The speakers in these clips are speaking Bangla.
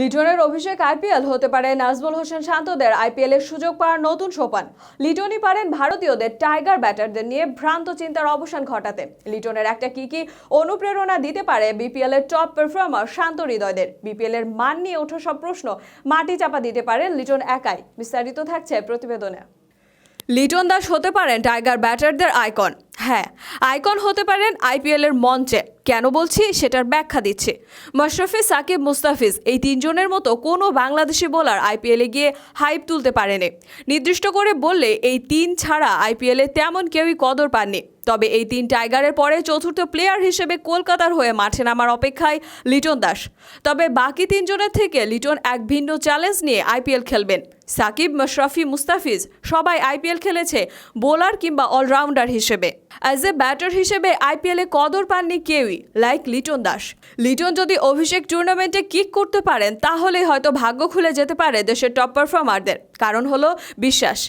লিটনের অভিষেক আইপিএল হতে পারে নাজমুল হোসেন শান্তদের আইপিএল এর সুযোগ পাওয়ার নতুন সোপান। লিটনই পারেন ভারতীয়দের টাইগার ব্যাটারদের নিয়ে ভ্রান্ত চিন্তার অবসান ঘটাতে। লিটনের একটা কি কি অনুপ্রেরণা দিতে পারে বিপিএল এর টপ পারফর্মার শান্ত হৃদয়দের? বিপিএল এর মান নিয়ে ওঠা সব প্রশ্ন মাটি চাপা দিতে পারে লিটন একাই। বিস্তারিত থাকছে প্রতিবেদনে। লিটন দাস হতে পারেন টাইগার ব্যাটারদের আইকন। হ্যাঁ আইকন হতে পারেন আইপিএল এর মঞ্চে। কেন বলছি? সেটার ব্যাখ্যা দিচ্ছে। মাশরাফি, সাকিব, মুস্তাফিজ এই তিনজনের মতো কোনো বাংলাদেশি বোলার আইপিএলে গিয়ে হাইপ তুলতে পারেনি। নির্দিষ্ট করে বললে এই তিন ছাড়া আইপিএলে তেমন কেউই কদর পাননি। তবে এই তিন টাইগারের পরে চতুর্থ প্লেয়ার হিসেবে কলকাতার হয়ে মাঠে নামার অপেক্ষায় লিটন দাস। তবে বাকি তিনজনের থেকে লিটন এক ভিন্ন চ্যালেঞ্জ নিয়ে আইপিএল খেলবেন। সাকিব, মশরাফি, মুস্তাফিজ সবাই আইপিএল খেলেছে বোলার কিংবা অলরাউন্ডার হিসেবে। অ্যাজ এ ব্যাটার হিসেবে আইপিএলে কদর পাননি কেউই লাইক লিটন দাস। লিটন যদি অভিষেক টুর্নামেন্টে কিক করতে পারেন, তাহলেই হয়তো ভাগ্য খুলে যেতে পারে দেশের টপ পারফর্মারদের কারণ হলো বিশ্বাস।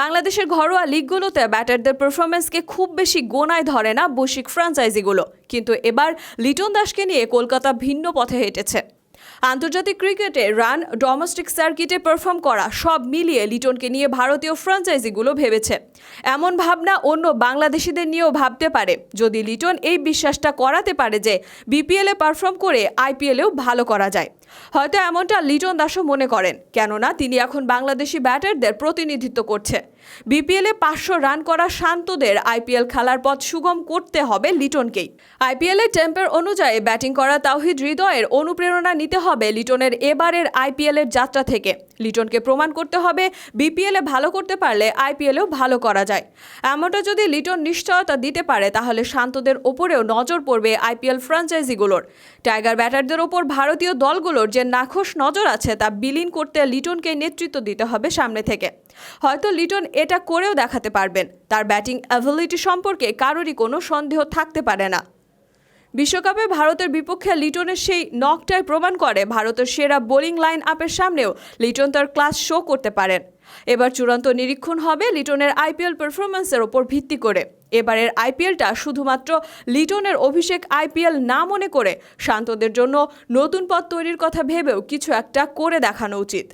বাংলাদেশের ঘরোয়া লিগগুলোতে ব্যাটারদের পারফরমেন্সকে খুব বেশি গোনায় ধরে না বৈশ্বিক ফ্রাঞ্চাইজিগুলো কিন্তু এবার লিটন দাসকে নিয়ে কলকাতা ভিন্ন পথে হেঁটেছে। আন্তর্জাতিক ক্রিকেটে রান, ডোমেস্টিক সার্কিটে পারফর্ম করা সব মিলিয়ে লিটনকে নিয়ে ভারতীয় ফ্র্যাঞ্চাইজিগুলো ভেবেছে। এমন ভাবনা অন্য বাংলাদেশিদের নিয়েও ভাবতে পারে। যদি লিটন এই বিশ্বাসটা করাতে পারে যে বিপিএলে পারফর্ম করে আইপিএলেও ভালো করা যায়। হয়তো এমনটা লিটন দাসও মনে করেন, কেননা তিনি এখন বাংলাদেশি ব্যাটারদের প্রতিনিধিত্ব করছে। বিপিএলে পাঁচশো রান করা শান্তদের আইপিএল খেলার পথ সুগম করতে হবে লিটনকেই। আইপিএলের টেম্পের অনুযায়ী ব্যাটিং করা তাওহিদ হৃদয়ের অনুপ্রেরণা নিতে হবে লিটনের এবারের আইপিএলের যাত্রা থেকে। লিটনকে প্রমাণ করতে হবে বিপিএলে ভালো করতে পারলে আইপিএলেও ভালো করা যায়। এমনটা যদি লিটন নিশ্চয়তা দিতে পারে, তাহলে শান্তদের ওপরেও নজর পড়বে আইপিএল ফ্র্যাঞ্চাইজিগুলোর টাইগার ব্যাটারদের ওপর ভারতীয় দলগুলোর যে নাখোশ নজর আছে, তা বিলীন করতে লিটনকে নেতৃত্ব দিতে হবে সামনে থেকে। হয়তো লিটন এটা করেও দেখাতে পারবেন, তার ব্যাটিং অ্যাবিলিটি সম্পর্কে কারোরই কোনো সন্দেহ থাকতে পারে না। বিশ্বকাপে ভারতের বিপক্ষে লিটনের সেই নকটাই প্রমাণ করে ভারতের সেরা বোলিং লাইন আপের সামনেও লিটন তার ক্লাস শো করতে পারেন। এবার চূড়ান্ত নিরীক্ষণ হবে লিটনের আইপিএল পারফরমেন্সের ওপর ভিত্তি করে। এবারের আইপিএলটা শুধুমাত্র লিটনের অভিষেক আইপিএল না মনে করে শান্তদের জন্য নতুন পথ তৈরির কথা ভেবেও কিছু একটা করে দেখানো উচিত।